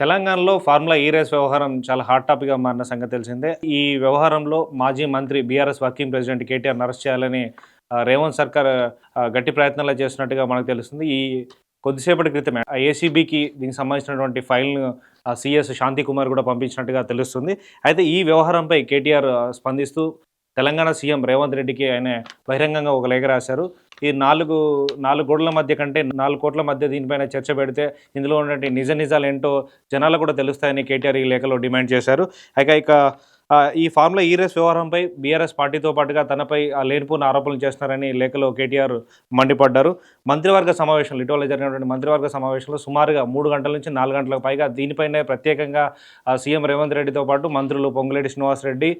తెలంగాణలో ఫార్ములా ఈ రేస్ వ్యవహారం చాలా హాట్ టాపిక్గా మారిన సంగతి తెలిసిందే. ఈ వ్యవహారంలో మాజీ మంత్రి BRS working president KTR arrest చేయాలని రేవంత్ సర్కార్ గట్టి ప్రయత్నాలు చేస్తున్నట్టుగా మనకు తెలుస్తుంది. ఈ కొద్దిసేపటి క్రితమే ఏసీబీకి దీనికి సంబంధించినటువంటి ఫైల్ను సిఎస్ శాంతి కుమార్ కూడా పంపించినట్టుగా తెలుస్తుంది. అయితే ఈ వ్యవహారంపై కేటీఆర్ స్పందిస్తూ తెలంగాణ సీఎం రేవంత్ రెడ్డికి ఆయన బహిరంగంగా ఒక లేఖ రాశారు. ఈ నాలుగు నాలుగు గోడల మధ్య కంటే నాలుగు కోట్ల మధ్య దీనిపైన చర్చ పెడితే ఇందులో ఉన్నటువంటి నిజ నిజాలు ఏంటో జనాలు కూడా తెలుస్తాయని కేటీఆర్ ఈ లేఖలో డిమాండ్ చేశారు. ఇక ఇక ఈ ఫార్ములా ఈ రేస్ వ్యవహారంపై బీఆర్ఎస్ పార్టీతో పాటుగా తనపై ఆ లేనిపోయిన ఆరోపణలు చేస్తున్నారని లేఖలో కేటీఆర్ మండిపడ్డారు. మంత్రివర్గ సమావేశంలో ఇటీవల జరిగినటువంటి మంత్రివర్గ సమావేశంలో సుమారుగా మూడు గంటల నుంచి నాలుగు గంటలకు పైగా దీనిపైనే ప్రత్యేకంగా సీఎం రేవంత్ రెడ్డితో పాటు మంత్రులు పొంగులేటి శ్రీనివాసరెడ్డి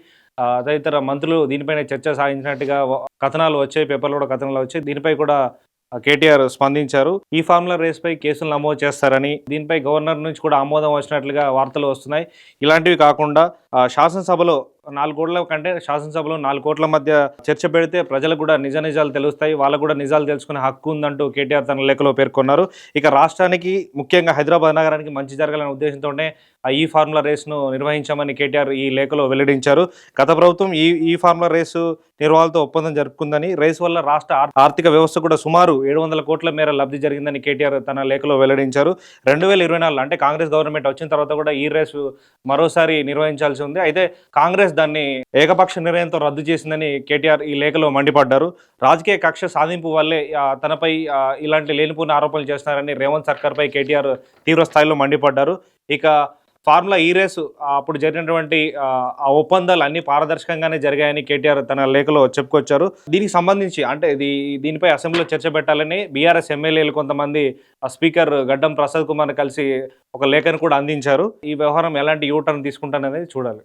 తదితర మంత్రులు దీనిపైన చర్చ సాగించినట్టుగా కథనాలు వచ్చాయి పేపర్లో కూడా కథనాలు వచ్చాయి. దీనిపై కూడా కేటీఆర్ స్పందించారు. ఈ ఫార్ములా రేస్ పై కేసులు నమోదు చేస్తారని దీనిపై గవర్నర్ నుంచి కూడా ఆమోదం వచ్చినట్లుగా వార్తలు వస్తున్నాయి. ఇలాంటివి కాకుండా శాసనసభలో నాలుగు కోట్ల కంటే శాసనసభలో నాలుగు కోట్ల మధ్య చర్చ పెడితే ప్రజలకు కూడా నిజ నిజాలు తెలుస్తాయి వాళ్ళకు కూడా నిజాలు తెలుసుకునే హక్కు ఉందంటూ కేటీఆర్ తన లేఖలో పేర్కొన్నారు. ఇక రాష్ట్రానికి ముఖ్యంగా హైదరాబాద్ నగరానికి మంచి జరగాలనే ఉద్దేశంతోనే ఆ ఈ ఫార్ములా రేస్ను నిర్వహించామని కేటీఆర్ ఈ లేఖలో వెల్లడించారు. గత ప్రభుత్వం ఈ ఈ ఫార్ములా రేసు నిర్వాహకులతో ఒప్పందం జరుపుకుందని రేసు వల్ల రాష్ట్ర ఆర్థిక వ్యవస్థ కూడా సుమారు ఏడు వందల కోట్ల మేర లబ్ధి జరిగిందని కేటీఆర్ తన లేఖలో వెల్లడించారు. రెండు వేల ఇరవై నాలుగు అంటే కాంగ్రెస్ గవర్నమెంట్ వచ్చిన తర్వాత కూడా ఈ రేసు మరోసారి నిర్వహించాల్సి ఉంది. అయితే కాంగ్రెస్ దాన్ని ఏకపక్ష నిర్ణయంతో రద్దు చేసిందని కేటీఆర్ ఈ లేఖలో మండిపడ్డారు. రాజకీయ కక్ష సాధింపు వల్లే తనపై ఇలాంటి లేనిపోయిన ఆరోపణలు చేస్తున్నారని రేవంత్ సర్కార్పై కేటీఆర్ తీవ్ర స్థాయిలో మండిపడ్డారు. ఇక ఫార్ములా ఈ రేసు అప్పుడు జరిగినటువంటి ఆ, ఒప్పందాలు అన్ని పారదర్శకంగానే జరిగాయని కేటీఆర్ తన లేఖలో చెప్పుకొచ్చారు. దీనికి సంబంధించి అంటే ఇది దీనిపై అసెంబ్లీలో చర్చ పెట్టాలని బీఆర్ఎస్ ఎమ్మెల్యేలు కొంతమంది స్పీకర్ గడ్డం ప్రసాద్ కుమార్ కలిసి ఒక లేఖను కూడా అందించారు. ఈ వ్యవహారం ఎలాంటి యూటర్న్ తీసుకుంటాననేది చూడాలి.